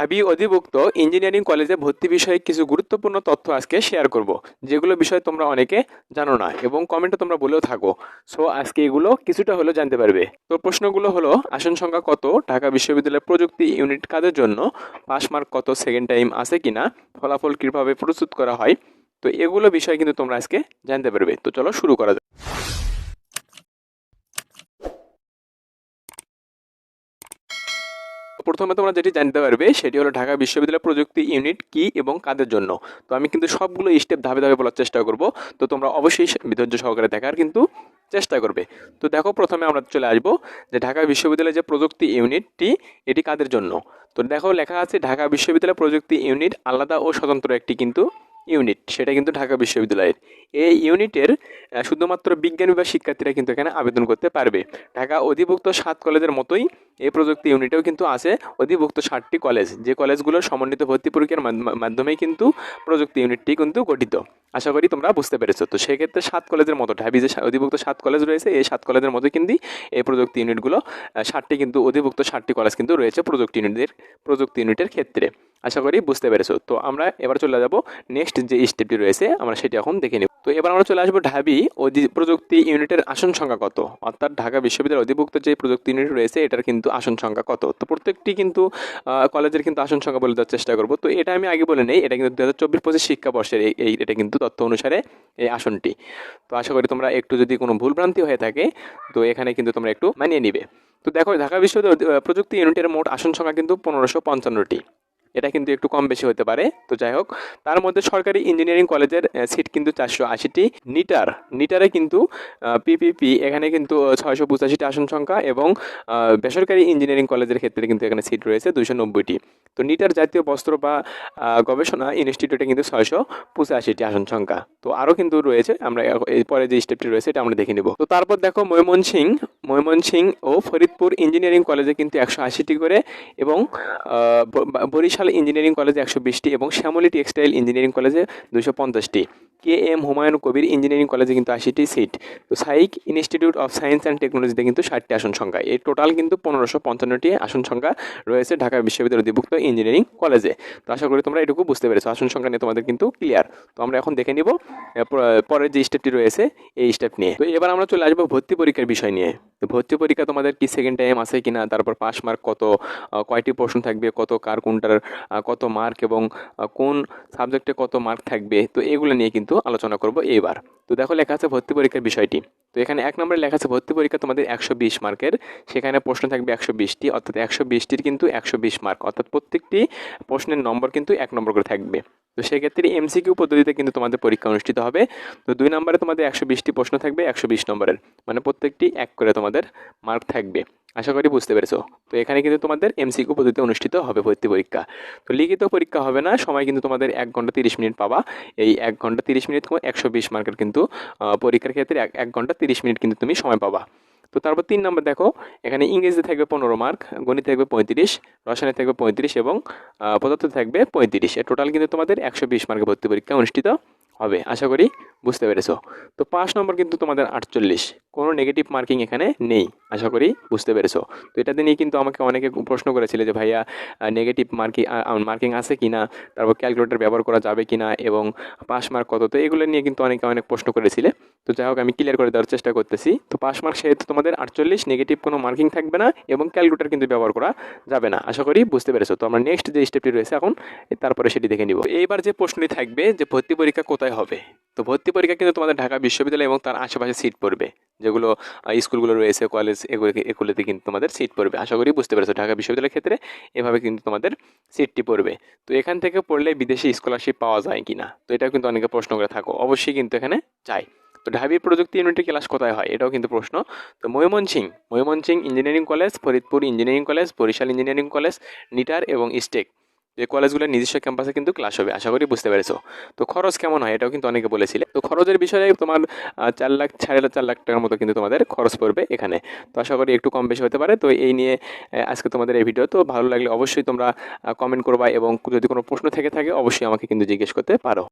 ঢাবি অধিভুক্ত ইঞ্জিনিয়ারিং কলেজে ভর্তি বিষয়ে কিছু গুরুত্বপূর্ণ তথ্য আজকে শেয়ার করব। যেগুলো বিষয়ে তোমরা অনেকে জানো না এবং কমেন্টে তোমরা বলেও থাকো। সো আজকে এগুলো কিছুটা হলেও জানতে পারবে। তো প্রশ্নগুলো হলো, আসন সংখ্যা কত? ঢাকা বিশ্ববিদ্যালয়ের প্রযুক্তি ইউনিট কাজের জন্য? পাস মার্ক কত? সেকেন্ড টাইম আছে কিনা? ফলাফল কীভাবে প্রস্তুত করা হয়? তো এগুলো বিষয়ে কিন্তু তোমরা আজকে জানতে পারবে। তো চলো শুরু করা যাক। প্রথমে তোমরা যেটি জানতে পারবে, সেটি হলো ঢাকা বিশ্ববিদ্যালয় প্রযুক্তি ইউনিট কি এবং কাদের জন্য। তো আমি কিন্তু সবগুলো স্টেপ ধাপে ধাপে বলার চেষ্টা করব। তো তোমরা অবশ্যই ধৈর্য সহকারে দেখার কিন্তু চেষ্টা করবে। তো দেখো প্রথমে আমরা চলে আসব যে ঢাকা বিশ্ববিদ্যালয়ের যে প্রযুক্তি ইউনিটটি, এটি কাদের জন্য? তো দেখো লেখা আছে, ঢাকা বিশ্ববিদ্যালয় প্রযুক্তি ইউনিট আলাদা ও স্বতন্ত্র একটি কিন্তু ইউনিট, সেটা কিন্তু ঢাকা বিশ্ববিদ্যালয়ের। এই ইউনিটের শুধুমাত্র বিজ্ঞান বিভাগ শিক্ষার্থীরা কিন্তু এখানে আবেদন করতে পারবে। ঢাকা অধিভুক্ত সাত কলেজের মতোই এই প্রযুক্তি ইউনিটেও কিন্তু আছে, অধিভুক্ত ষাটটি কলেজ। যে কলেজগুলোর সমন্বিত ভর্তি পরীক্ষার মাধ্যম- কিন্তু প্রযুক্তি ইউনিটটি কিন্তু গঠিত। আশা করি তোমরা বুঝতে পেরেছ। তো সেক্ষেত্রে সাত কলেজের মতো, ঢাবি যে অধিভুক্ত সাত কলেজ রয়েছে, এই সাত কলেজের মতো কিন্তু এই প্রযুক্তি ইউনিটগুলো ষাটটি কিন্তু অধিভুক্ত ষাটটি কলেজ কিন্তু রয়েছে প্রযুক্তি ইউনিটের প্রযুক্তি ইউনিটের ক্ষেত্রে। আশা করি বুঝতে পেরেছ। তো আমরা এবার চলে যাব নেক্সট যে স্টেপটি রয়েছে, আমরা সেটি এখন দেখে নেব। তো এবার আমরা চলে আসব ঢাবি অধি প্রযুক্তি ইউনিটের আসন সংখ্যা কত? অর্থাৎ ঢাকা বিশ্ববিদ্যালয়ের অধিভুক্ত যে প্রযুক্তি ইউনিট রয়েছে, এটার কিন্তু আসন সংখ্যা কত? তো প্রত্যেকটি কিন্তু কলেজের কিন্তু আসন সংখ্যা বলে দেওয়ার চেষ্টা করব। তো এটা আমি আগে বলে নেই, এটা কিন্তু দু হাজার চব্বিশ পঁচিশ শিক্ষাবর্ষের এই, এই- এটা কিন্তু তথ্য অনুসারে এই আসনটি। তো আশা করি তোমরা একটু যদি কোনো ভুলভ্রান্তি হয়ে থাকে, তো এখানে কিন্তু তোমরা একটু মানিয়ে নিবে। তো দেখো, ঢাকা বিশ্ববিদ্যালয় প্রযুক্তি ইউনিটের মোট আসন সংখ্যা কিন্তু পনেরোশো পঞ্চান্নটি। এটা কিন্তু একটু কম বেশি হতে পারে। তো যাই হোক, তার মধ্যে সরকারি ইঞ্জিনিয়ারিং কলেজের সিট কিন্তু চারশো আশিটি নিটার নিটারে কিন্তু পিপিপি এখানে কিন্তু ছয়শো পঁচাশিটি আসন সংখ্যা এবং বেসরকারি ইঞ্জিনিয়ারিং কলেজের ক্ষেত্রে কিন্তু এখানে সিট রয়েছে দুইশো নব্বইটি। তো নিটার জাতীয় বস্ত্র বা গবেষণা ইনস্টিটিউটে কিন্তু ছয়শো পঁচাশিটি আসন সংখ্যা। তো আরও কিন্তু রয়েছে, আমরা এ- এই পরে যে স্টেপটি রয়েছে, এটা আমরা দেখে নিব। তো তারপর দেখো ময়মনসিং ময়মনসিং ও ফরিদপুর ইঞ্জিনিয়ারিং কলেজে কিন্তু একশো আশিটি করে এবং বরিশাল ইঞ্জিনিয়ারিং কলেজে একশো বিশটি এবং শ্যামলী টেক্সটাইল ইঞ্জিনিয়ারিং কলেজে দুশো পঞ্চাশটি। K M Humayun Kabir engineering কলেজে কিন্তু আশিটি সিট তো psych institute of science and টেকনোলজিতে কিন্তু ষাটটি আসন সংখ্যা। এই টোটাল কিন্তু পনেরোশো পঞ্চান্নটি আসন সংখ্যা রয়েছে ঢাকা বিশ্ববিদ্যালয় অধিভুক্ত ইঞ্জিনিয়ারিং কলেজে তো আশা করি তোমরা এটুকু বুঝতে পেরেছ। আসন সংখ্যা নিয়ে তোমাদের কিন্তু ক্লিয়ার তো আমরা এখন দেখে নিব পরের যে স্টেপটি রয়েছে, এই স্টেপ নিয়ে। তো এবার আমরা চলে আসব ভর্তি পরীক্ষার বিষয় নিয়ে। তো ভর্তি পরীক্ষা তোমাদের কি সেকেন্ড টাইম আছে কিনা, তারপর পাস মার্ক কত কয়টি প্রশ্ন থাকবে, কত কার কোনটার কত মার্ক এবং কোন সাবজেক্টে কত মার্ক থাকবে, তো এগুলো নিয়ে কিন্তু আলোচনা করব এইবার। তো দেখো লেখা আছে ভর্তি পরীক্ষার বিষয়টি। তো এখানে এক নম্বরে লেখা আছে ভর্তি পরীক্ষা তোমাদের একশো বিশ মার্কের। সেখানে প্রশ্ন থাকবে একশো বিশটি, অর্থাৎ একশো বিশটির কিন্তু একশো বিশ মার্ক। অর্থাৎ প্রত্যেকটি প্রশ্নের নম্বর কিন্তু এক নম্বর করে থাকবে। তো সেক্ষেত্রে এমসিকিউ পদ্ধতিতে কিন্তু তোমাদের পরীক্ষা অনুষ্ঠিত হবে। তো দুই নম্বরে তোমাদের একশো বিশটি প্রশ্ন থাকবে একশো বিশ নম্বরের। মানে প্রত্যেকটি এক করে তোমাদের মার্ক থাকবে। আশা করি বুঝতে পেরেছ। তো এখানে কিন্তু তোমাদের এমসিকিউ পদ্ধতিতে অনুষ্ঠিত হবে ভর্তি পরীক্ষা। তো লিখিত পরীক্ষা হবে না, সময় কিন্তু তোমাদের এক ঘণ্টা তিরিশ মিনিট পাবা। এই এক ঘণ্টা তিরিশ মিনিট একশো বিশ মার্কের কিন্তু পরীক্ষার ক্ষেত্রে এক এক ঘণ্টা তিরিশ মিনিট কিন্তু তুমি সময় পাবা। তো তারপর তিন নম্বর দেখো, এখানে ইংরেজিতে থাকবে পনেরো মার্ক, গণিত থাকবে পঁয়ত্রিশ, রসায়নে থাকবে পঁয়ত্রিশ এবং পদার্থ থাকবে পঁয়ত্রিশ। এ টোটাল কিন্তু তোমাদের একশো বিশ মার্কের ভর্তি পরীক্ষা অনুষ্ঠিত। হবে। আশা করি বুঝতে পেরেছ। তো পাঁচ নম্বর কিন্তু তোমাদের আটচল্লিশ। কোনো নেগেটিভ মার্কিং এখানে নেই। আশা করি বুঝতে পেরেছ। তো এটাতে নিয়ে কিন্তু আমাকে অনেকে প্রশ্ন করেছিল যে, ভাইয়া নেগেটিভ মার্কিং মার্কিং আছে কি না? তারপর ক্যালকুলেটর ব্যবহার করা যাবে কি না? এবং পাস মার্ক কত? তো এগুলো নিয়ে কিন্তু অনেকে অনেক প্রশ্ন করেছিলে। তো যাই হোক, আমি ক্লিয়ার করে দেওয়ার চেষ্টা করতেছি। তো পাস মার্ক সেহেতু তোমাদের আটচল্লিশ নেগেটিভ কোনো মার্কিং থাকবে না এবং ক্যালকুলেটর কিন্তু ব্যবহার করা যাবে না। আশা করি বুঝতে পেরেছ। তো আমরা নেক্সট যে স্টেপটি রয়েছে এখন তারপরে সেটি দেখে নিব। এইবার যে প্রশ্নটি থাকবে যে ভর্তি পরীক্ষা কোথায় হবে? তো ভর্তি পরীক্ষা কিন্তু তোমাদের ঢাকা বিশ্ববিদ্যালয় এবং তার আশেপাশে সিট পড়বে। যেগুলো স্কুলগুলো রয়েছে কলেজ এগুলো, এগুলোতে কিন্তু তোমাদের সিট পড়বে। আশা করি বুঝতে পেরেছ। ঢাকা বিশ্ববিদ্যালয়ের ক্ষেত্রে এভাবে কিন্তু তোমাদের সিটটি পড়বে। তো এখান থেকে পড়লে বিদেশি স্কলারশিপ পাওয়া যায় কি না তো এটাও কিন্তু অনেকে প্রশ্ন করে থাকো। অবশ্যই কিন্তু এখানে চাই তো ঢাবি প্রযুক্তি ইউনিটের ক্লাস কোথায় হয়? এটাও কিন্তু প্রশ্ন। তো Mymensingh Mymensingh engineering college Faridpur engineering college Barishal engineering college NITER এবং স্টেক যে কলেজগুলোর নিজস্ব ক্যাম্পাসে কিন্তু ক্লাস হবে, আশা করি বুঝতে পেরেছ। তো খরচ কেমন হয়? এটাও কিন্তু অনেকে বলেছিলে। তো খরচের বিষয়ে তোমার চার লাখ, সাড়ে চার লাখ টাকার মতো কিন্তু তোমাদের খরচ পড়বে এখানে। তো আশা করি একটু কম বেশি হতে পারে। তো এই নিয়ে আজকে তোমাদের এই ভিডিও তো ভালো লাগলে অবশ্যই তোমরা কমেন্ট করবা এবং যদি কোনো প্রশ্ন থেকে থাকে, অবশ্যই আমাকে কিন্তু জিজ্ঞেস করতে পারো।